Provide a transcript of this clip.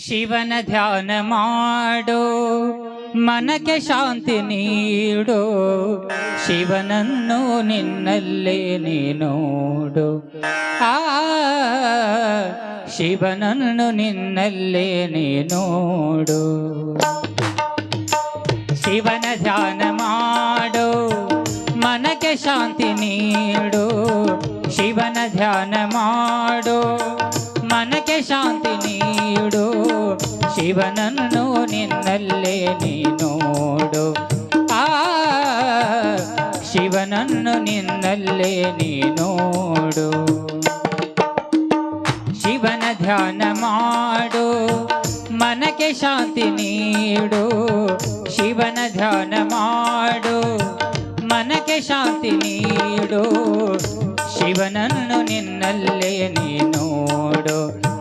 ಶಿವನ ಧ್ಯಾನ ಮಾಡು, ಮನಕ್ಕೆ ಶಾಂತಿ ನೀಡು, ಶಿವನನ್ನು ನಿನ್ನಲ್ಲೇ ನೀನೋಡು ಆ, ಶಿವನನ್ನು ನಿನ್ನಲ್ಲೇ ನೀನೋಡು ಶಿವನ ಧ್ಯಾನ ಮಾಡು, ಮನಕ್ಕೆ ಶಾಂತಿ ನೀಡು. ಶಿವನ ಧ್ಯಾನ ಮಾಡು, ಮನಕ್ಕೆ ಶಾಂತಿ ನೀಡು ಶಿವನನ್ನು ನಿನ್ನಲ್ಲೇ ನೀನೋಡು ಆ, ಶಿವನನ್ನು ನಿನ್ನಲ್ಲೇ ನೀನೋಡು ಶಿವನ ಧ್ಯಾನ ಮಾಡು, ಮನಕ್ಕೆ ಶಾಂತಿ ನೀಡು. ಶಿವನ ಧ್ಯಾನ ಮಾಡು, ಮನಕ್ಕೆ ಶಾಂತಿ ನೀಡು. ಶಿವನನ್ನು ನಿನ್ನಲ್ಲೇ ನೀನೋಡು ಆ